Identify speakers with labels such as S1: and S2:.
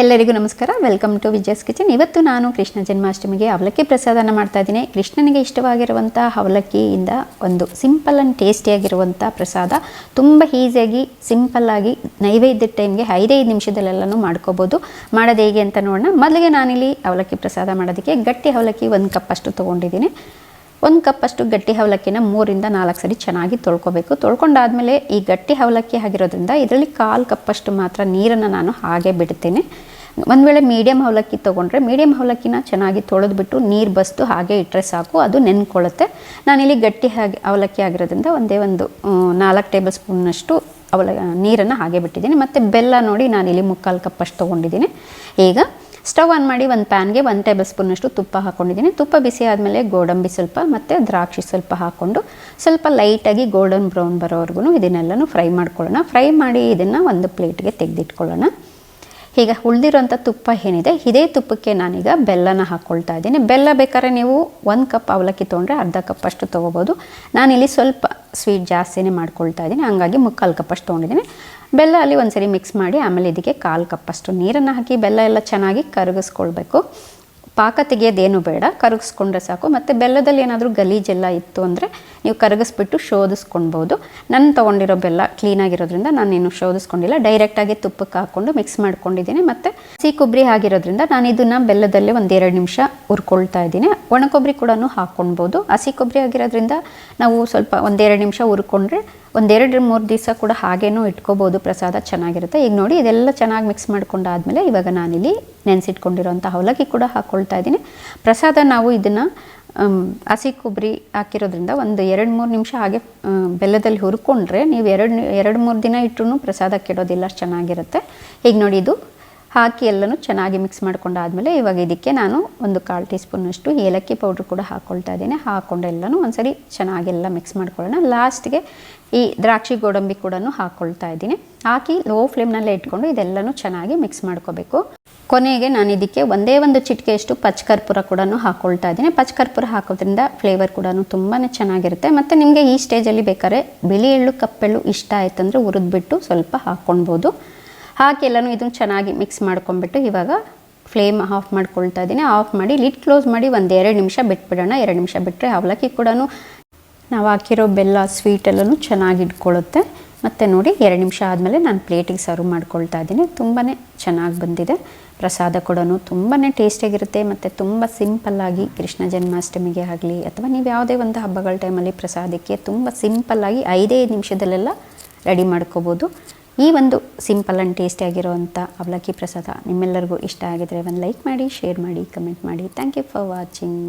S1: ಎಲ್ಲರಿಗೂ ನಮಸ್ಕಾರ. Welcome to Vijaya's kitchen ಇವತ್ತು ನಾನು ಕೃಷ್ಣ ಜನ್ಮಾಷ್ಟಮಿಗೆ ಅವಲಕ್ಕಿ ಪ್ರಸಾದನ ಮಾಡ್ತಾ ಇದ್ದೀನಿ. ಕೃಷ್ಣನಿಗೆ ಇಷ್ಟವಾಗಿರುವಂಥ ಅವಲಕ್ಕಿಯಿಂದ ಒಂದು ಸಿಂಪಲ್ ಆ್ಯಂಡ್ ಟೇಸ್ಟಿಯಾಗಿರುವಂಥ ಪ್ರಸಾದ. ತುಂಬ ಈಸಿಯಾಗಿ ಸಿಂಪಲ್ಲಾಗಿ ನೈವೇದ್ಯ ಟೈಮ್ಗೆ ಐದೈದು ನಿಮಿಷದಲ್ಲೆಲ್ಲನೂ ಮಾಡ್ಕೋಬೋದು. ಮಾಡೋದು ಹೇಗೆ ಅಂತ ನೋಡೋಣ. ಮೊದಲಿಗೆ ನಾನಿಲ್ಲಿ ಅವಲಕ್ಕಿ ಪ್ರಸಾದ ಮಾಡೋದಕ್ಕೆ ಗಟ್ಟಿ ಅವಲಕ್ಕಿ ಒಂದು ಕಪ್ಪಷ್ಟು ತೊಗೊಂಡಿದ್ದೀನಿ. ಒಂದು ಕಪ್ಪಷ್ಟು ಗಟ್ಟಿ ಅವಲಕ್ಕಿನ ಮೂರಿಂದ ನಾಲ್ಕು ಸರಿ ಚೆನ್ನಾಗಿ ತೊಳ್ಕೊಬೇಕು. ತೊಳ್ಕೊಂಡಾದಮೇಲೆ ಈ ಗಟ್ಟಿ ಅವಲಕ್ಕಿ ಆಗಿರೋದ್ರಿಂದ ಇದರಲ್ಲಿ ಕಾಲು ಕಪ್ಪಷ್ಟು ಮಾತ್ರ ನೀರನ್ನು ನಾನು ಹಾಗೆ ಬಿಡ್ತೀನಿ. ಒಂದು ವೇಳೆ ಮೀಡಿಯಮ್ ಅವಲಕ್ಕಿ ತೊಗೊಂಡ್ರೆ ಮೀಡಿಯಮ್ ಅವಲಕ್ಕಿನ ಚೆನ್ನಾಗಿ ತೊಳೆದ್ಬಿಟ್ಟು ನೀರು ಬಸ್ತು ಹಾಗೆ ಇಟ್ಟರೆ ಸಾಕು, ಅದು ನೆನ್ಕೊಳ್ಳುತ್ತೆ ನಾನಿಲ್ಲಿ ಗಟ್ಟಿ ಹಾಗೆ ಅವಲಕ್ಕಿ ಆಗಿರೋದ್ರಿಂದ ಒಂದೇ ಒಂದು ನಾಲ್ಕು ಟೇಬಲ್ ಸ್ಪೂನ್ನಷ್ಟು ಅವಲ, ನೀರನ್ನು ಹಾಗೆ ಬಿಟ್ಟಿದ್ದೀನಿ. ಮತ್ತು ಬೆಲ್ಲ ನೋಡಿ ನಾನಿಲ್ಲಿ ಮುಕ್ಕಾಲು ಕಪ್ಪಷ್ಟು ತೊಗೊಂಡಿದ್ದೀನಿ. ಈಗ ಸ್ಟವ್ ಆನ್ ಮಾಡಿ ಒಂದು ಪ್ಯಾನ್ಗೆ ಒಂದು ಟೇಬಲ್ ಸ್ಪೂನಷ್ಟು ತುಪ್ಪ ಹಾಕ್ಕೊಂಡಿದ್ದೀನಿ ತುಪ್ಪ ಬಿಸಿ ಆದಮೇಲೆ ಗೋಡಂಬಿ ಸ್ವಲ್ಪ ಮತ್ತು ದ್ರಾಕ್ಷಿ ಸ್ವಲ್ಪ ಹಾಕ್ಕೊಂಡು ಸ್ವಲ್ಪ ಲೈಟಾಗಿ ಗೋಲ್ಡನ್ ಬ್ರೌನ್ ಬರೋವರೆಗೂ ಇದನ್ನೆಲ್ಲನೂ ಫ್ರೈ ಮಾಡ್ಕೊಳ್ಳೋಣ. ಫ್ರೈ ಮಾಡಿ ಇದನ್ನು ಒಂದು ಪ್ಲೇಟ್ಗೆ ತೆಗೆದಿಟ್ಕೊಳ್ಳೋಣ. ಈಗ ಉಳಿದಿರೋಂಥ ತುಪ್ಪ ಏನಿದೆ? ಇದೇ ತುಪ್ಪಕ್ಕೆ ನಾನೀಗ ಬೆಲ್ಲನ ಹಾಕ್ಕೊಳ್ತಾ ಇದ್ದೀನಿ. ಬೆಲ್ಲ ಬೇಕಾದ್ರೆ ನೀವು ಒಂದು ಕಪ್ ಅವಲಕ್ಕಿ ತೊಗೊಂಡ್ರೆ ಅರ್ಧ ಕಪ್ ಅಷ್ಟು ತೊಗೋಬೋದು. ನಾನಿಲ್ಲಿ ಸ್ವಲ್ಪ ಸ್ವೀಟ್ ಜಾಸ್ತಿನೇ ಮಾಡ್ಕೊಳ್ತಾ ಇದ್ದೀನಿ. ಹಂಗಾಗಿ ಮುಕ್ಕಾಲು ಕಪ್ಪಷ್ಟು ತೊಗೊಂಡಿದ್ದೀನಿ. ಬೆಲ್ಲ ಅಲ್ಲಿ ಒಂದ್ಸರಿ ಮಿಕ್ಸ್ ಮಾಡಿ, ಆಮೇಲೆ ಇದಕ್ಕೆ ಕಾಲು ಕಪ್ಪಷ್ಟು ನೀರನ್ನು ಹಾಕಿ, ಬೆಲ್ಲ ಎಲ್ಲ ಚೆನ್ನಾಗಿ ಕರಗಿಸ್ಕೊಳ್ಬೇಕು. ಪಾಕ ತೆಗೆಯೋದೇನು ಬೇಡ, ಕರಗಿಸ್ಕೊಂಡ್ರೆ ಸಾಕು. ಮತ್ತು ಬೆಲ್ಲದಲ್ಲಿ ಏನಾದರೂ ಗಲೀಜೆಲ್ಲ ಇತ್ತು ಅಂದರೆ ನೀವು ಕರಗಿಸ್ಬಿಟ್ಟು ಶೋಧಿಸ್ಕೊಳ್ಬೋದು ನಾನು ತೊಗೊಂಡಿರೋ ಬೆಲ್ಲ ಕ್ಲೀನಾಗಿರೋದ್ರಿಂದ ನಾನೇನು ಶೋಧಿಸ್ಕೊಂಡಿಲ್ಲ. ಡೈರೆಕ್ಟಾಗಿ ತುಪ್ಪಕ್ಕೆ ಹಾಕ್ಕೊಂಡು ಮಿಕ್ಸ್ ಮಾಡ್ಕೊಂಡಿದ್ದೀನಿ. ಮತ್ತು ಸಿಹಿ ಕೊಬ್ಬರಿ ಆಗಿರೋದ್ರಿಂದ ನಾನು ಇದನ್ನು ಬೆಲ್ಲದಲ್ಲೇ ಒಂದೆರಡು ನಿಮಿಷ ಹುರ್ಕೊಳ್ತಾ ಇದ್ದೀನಿ. ಒಣ ಕೊಬ್ಬರಿ ಕೂಡ ಹಾಕ್ಕೊಳ್ಬೋದು ಹಸಿ ಕೊಬ್ಬರಿ ಆಗಿರೋದ್ರಿಂದ ನಾವು ಸ್ವಲ್ಪ ಒಂದೆರಡು ನಿಮಿಷ ಹುರ್ಕೊಂಡ್ರೆ ಒಂದೆರಡು ಮೂರು ದಿವಸ ಕೂಡ ಹಾಗೇನೂ ಇಟ್ಕೋಬೋದು. ಪ್ರಸಾದ ಚೆನ್ನಾಗಿರುತ್ತೆ. ಈಗ ನೋಡಿ, ಇದೆಲ್ಲ ಚೆನ್ನಾಗಿ ಮಿಕ್ಸ್ ಮಾಡ್ಕೊಂಡಾದಮೇಲೆ ಇವಾಗ ನಾನಿಲ್ಲಿ ನೆನೆಸಿಟ್ಕೊಂಡಿರೋಂಥ ಅವಲಕ್ಕಿ ಕೂಡ ಹಾಕ್ಕೊಳ್ತಾ ಇದ್ದೀನಿ. ಪ್ರಸಾದ ನಾವು ಇದನ್ನು ಹಸಿ ಕೊಬ್ಬರಿ ಹಾಕಿರೋದ್ರಿಂದ ಒಂದು ಎರಡು ಮೂರು ನಿಮಿಷ ಹಾಗೆ ಬೆಲ್ಲದಲ್ಲಿ ಹುರ್ಕೊಂಡ್ರೆ ನೀವು ಎರಡು ಎರಡು ಮೂರು ದಿನ ಇಟ್ಟರೂ ಪ್ರಸಾದ ಕೆಡೋದಿಲ್ಲ, ಅಷ್ಟು ಚೆನ್ನಾಗಿರುತ್ತೆ. ಈಗ ನೋಡಿ ಇದು ಹಾಕಿ ಎಲ್ಲನೂ ಚೆನ್ನಾಗಿ ಮಿಕ್ಸ್ ಮಾಡ್ಕೊಂಡಾದಮೇಲೆ ಇವಾಗ ಇದಕ್ಕೆ ನಾನು ಒಂದು ಕಾಲು ಟೀ ಸ್ಪೂನಷ್ಟು ಏಲಕ್ಕಿ ಪೌಡ್ರ್ ಕೂಡ ಹಾಕ್ಕೊಳ್ತಾ ಇದ್ದೀನಿ. ಹಾಕ್ಕೊಂಡು ಎಲ್ಲನೂ ಒಂದ್ಸರಿ ಚೆನ್ನಾಗೆಲ್ಲ ಮಿಕ್ಸ್ ಮಾಡ್ಕೊಳ್ಳೋಣ. ಲಾಸ್ಟ್ಗೆ ಈ ದ್ರಾಕ್ಷಿ ಗೋಡಂಬಿ ಕೂಡ ಹಾಕ್ಕೊಳ್ತಾ ಇದ್ದೀನಿ. ಹಾಕಿ ಲೋ ಫ್ಲೇಮ್ನಲ್ಲೇ ಇಟ್ಕೊಂಡು ಇದೆಲ್ಲನೂ ಚೆನ್ನಾಗಿ ಮಿಕ್ಸ್ ಮಾಡ್ಕೋಬೇಕು. ಕೊನೆಗೆ ನಾನು ಇದಕ್ಕೆ ಒಂದೇ ಒಂದು ಚಿಟಿಕೆಯಷ್ಟು ಪಚ್ಕರ್ಪುರ ಕೂಡ ಹಾಕ್ಕೊಳ್ತಾ ಇದ್ದೀನಿ. ಪಚ್ಕರ್ಪುರ ಹಾಕೋದ್ರಿಂದ ಫ್ಲೇವರ್ ಕೂಡ ತುಂಬಾ ಚೆನ್ನಾಗಿರುತ್ತೆ. ಮತ್ತು ನಿಮಗೆ ಈ ಸ್ಟೇಜಲ್ಲಿ ಬೇಕಾದ್ರೆ ಬಿಳಿ ಎಳ್ಳು ಕಪ್ಪೆಳ್ಳು ಇಷ್ಟ ಆಯ್ತಂದ್ರೆ ಹುರಿದ್ಬಿಟ್ಟು ಸ್ವಲ್ಪ ಹಾಕ್ಕೊಳ್ಬೋದು. ಹಾಕಿ ಎಲ್ಲನೂ ಇದನ್ನು ಚೆನ್ನಾಗಿ ಮಿಕ್ಸ್ ಮಾಡ್ಕೊಂಡ್ಬಿಟ್ಟು ಇವಾಗ ಫ್ಲೇಮ್ ಆಫ್ ಮಾಡ್ಕೊಳ್ತಾ ಇದ್ದೀನಿ ಆಫ್ ಮಾಡಿ ಲಿಡ್ ಕ್ಲೋಸ್ ಮಾಡಿ ಒಂದು ಎರಡು ನಿಮಿಷ ಬಿಟ್ಬಿಡೋಣ. ಎರಡು ನಿಮಿಷ ಬಿಟ್ಟರೆ ಅವಲಕ್ಕಿ ಕೂಡ ನಾವು ಹಾಕಿರೋ ಬೆಲ್ಲ ಸ್ವೀಟ್ ಎಲ್ಲನೂ ಚೆನ್ನಾಗಿ ಇಟ್ಕೊಳ್ಳುತ್ತೆ ಮತ್ತು ನೋಡಿ, ಎರಡು ನಿಮಿಷ ಆದಮೇಲೆ ನಾನು ಪ್ಲೇಟಿಗೆ ಸರ್ವ್ ಮಾಡ್ಕೊಳ್ತಾ ಇದ್ದೀನಿ ತುಂಬಾ ಚೆನ್ನಾಗಿ ಬಂದಿದೆ. ಪ್ರಸಾದ ಕೂಡ ತುಂಬಾ ಟೇಸ್ಟಿಯಾಗಿರುತ್ತೆ ಮತ್ತು ತುಂಬ ಸಿಂಪಲ್ಲಾಗಿ ಕೃಷ್ಣ ಜನ್ಮಾಷ್ಟಮಿಗೆ ಆಗಲಿ ಅಥವಾ ನೀವು ಯಾವುದೇ ಒಂದು ಹಬ್ಬಗಳ ಟೈಮಲ್ಲಿ ಪ್ರಸಾದಕ್ಕೆ ತುಂಬ ಸಿಂಪಲ್ಲಾಗಿ ಐದೇ ನಿಮಿಷದಲ್ಲೆಲ್ಲ ರೆಡಿ ಮಾಡ್ಕೋಬೋದು. ಈ ಒಂದು ಸಿಂಪಲ್ ಆ್ಯಂಡ್ ಟೇಸ್ಟಿಯಾಗಿರುವಂಥ ಅವಲಕ್ಕಿ ಪ್ರಸಾದ ನಿಮ್ಮೆಲ್ಲರಿಗೂ ಇಷ್ಟ ಆಗಿದರೆ ಒಂದು ಲೈಕ್ ಮಾಡಿ, ಶೇರ್ ಮಾಡಿ, ಕಮೆಂಟ್ ಮಾಡಿ. Thank you for watching